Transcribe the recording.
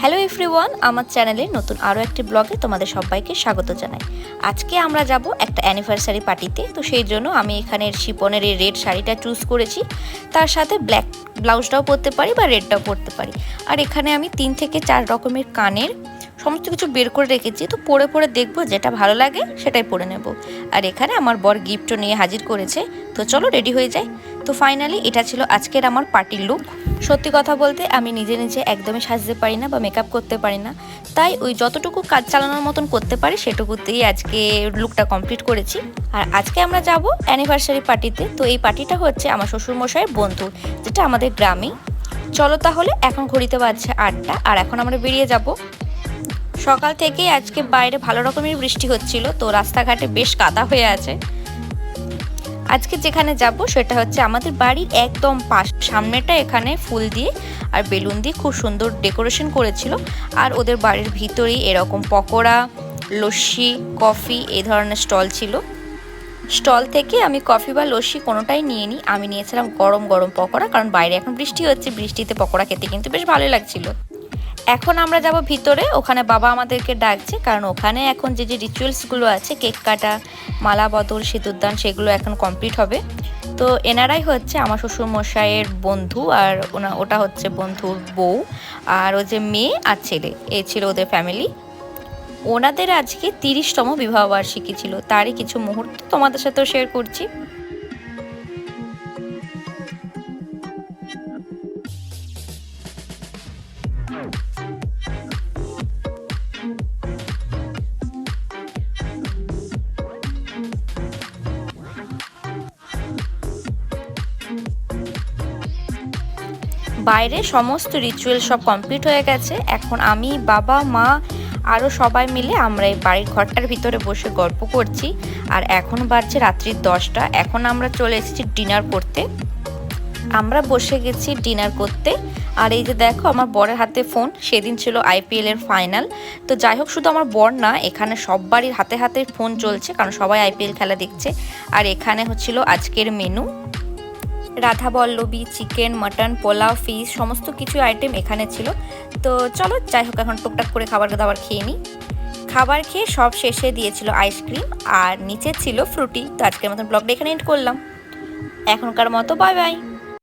Hello everyone আমার চ্যানেলে নতুন আরও একটি ব্লগে তোমাদের সবাইকে স্বাগত জানাই। আজকে আমরা যাব একটা অ্যানিভার্সারি পার্টিতে তো সেই জন্য আমি এখানে শিপনের এই রেড শাড়িটা চুজ করেছি। তার সাথে ব্ল্যাক ব্লাউজটাও পরতে পারি বা রেডটাও পরতে পারি। আর এখানে আমি তিন থেকে চার রকমের কানের সমস্ত কিছু বের করে রেখেছি, তো পরে পরে দেখব যেটা ভালো লাগে সেটাই পরে নেব। আর এখানে আমার বর গিফটও নিয়ে হাজির করেছে, তো চলো রেডি হয়ে যায় তো ফাইনালি এটা ছিল আজকের আমার পার্টির লুক সত্যি কথা বলতে আমি নিজে নিজে একদমই সাজতে পারি না বা মেকআপ করতে পারি না। তাই ওই যতটুকু কাজ চালানোর মতন করতে পারি সেটুকুতেই আজকে লুকটা কমপ্লিট করেছি। আর আজকে আমরা যাব অ্যানিভার্সারি পার্টিতে তো এই পার্টিটা হচ্ছে আমার শ্বশুরমশাইয়ের বন্ধু যেটা আমাদের গ্রামেই। চলো তাহলে এখন ঘড়িতে বাজছে আটটা আর এখন আমরা বেরিয়ে যাব। সকাল থেকেই আজকে বাইরে ভালো রকমের বৃষ্টি হচ্ছিল, তো রাস্তাঘাটে বেশ কাদা হয়ে আছে। আজকে যেখানে যাব সেটা হচ্ছে আমাদের বাড়ির একদম পাশ সামনেটা এখানে ফুল দিয়ে আর বেলুন দিয়ে খুব সুন্দর ডেকোরেশন করেছিল। আর ওদের বাড়ির ভিতরেই এরকম পকোড়া, লস্যি, কফি এই ধরনের স্টল ছিল। স্টল থেকে আমি কফি বা লস্যি কোনোটাই নিয়ে নিই আমি নিয়েছিলাম গরম গরম পকোড়া, কারণ বাইরে এখন বৃষ্টি হচ্ছে। বৃষ্টিতে পকোড়া খেতে কিন্তু বেশ ভালোই লাগছিল। এখন আমরা যাব ভিতরে, ওখানে বাবা আমাদেরকে ডাকছে, কারণ ওখানে এখন যে যে রিচুয়ালসগুলো আছে, কেক কাটা, মালা বদল সিঁদুরদান সেগুলো এখন কমপ্লিট হবে। তো এনারাই হচ্ছে আমার শ্বশুর মশাইয়ের বন্ধু, আর ওনা ওটা হচ্ছে বন্ধুর বউ, আর ও যে মেয়ে আর ছেলে, এ ছিল ওদের ফ্যামিলি ওনাদের আজকে তিরিশতম বিবাহবার্ষিকী ছিল, তারই কিছু মুহূর্ত তোমাদের সাথেও শেয়ার করছি। বাইরে সমস্ত রিচুয়াল সব কমপ্লিট হয়ে গেছে। এখন আমি, বাবা, মা আরও সবাই মিলে আমরা এই বাড়ির ঘরটার ভিতরে বসে গল্প করছি। আর এখন বাজছে রাত্রির দশটা। এখন আমরা চলে এসেছি ডিনার করতে। আমরা বসে গেছি ডিনার করতে। আর এই যে দেখো, আমার বরের হাতে ফোন সেদিন ছিল আইপিএল এর ফাইনাল তো যাই হোক, শুধু আমার বর না, এখানে সব বাড়ির হাতে হাতে ফোন চলছে, কারণ সবাই আইপিএল খেলা দেখছে। আর এখানে হচ্ছিল আজকের menu radhaballabhi, chicken, mutton, pulao, fish, সমস্ত কিছু আইটেম এখানে ছিল। তো চলো, যাই হোক, এখন টুকটাক করে খাবার দাবার খেয়ে নিই। খাবার খেয়ে সব শেষে দিয়েছিল আইসক্রিম আর নিচে ছিল ফ্রুটি তো আজকের মতন ব্লগটা এখানে এন্ড করলাম। এখনকার মতো বাই বাই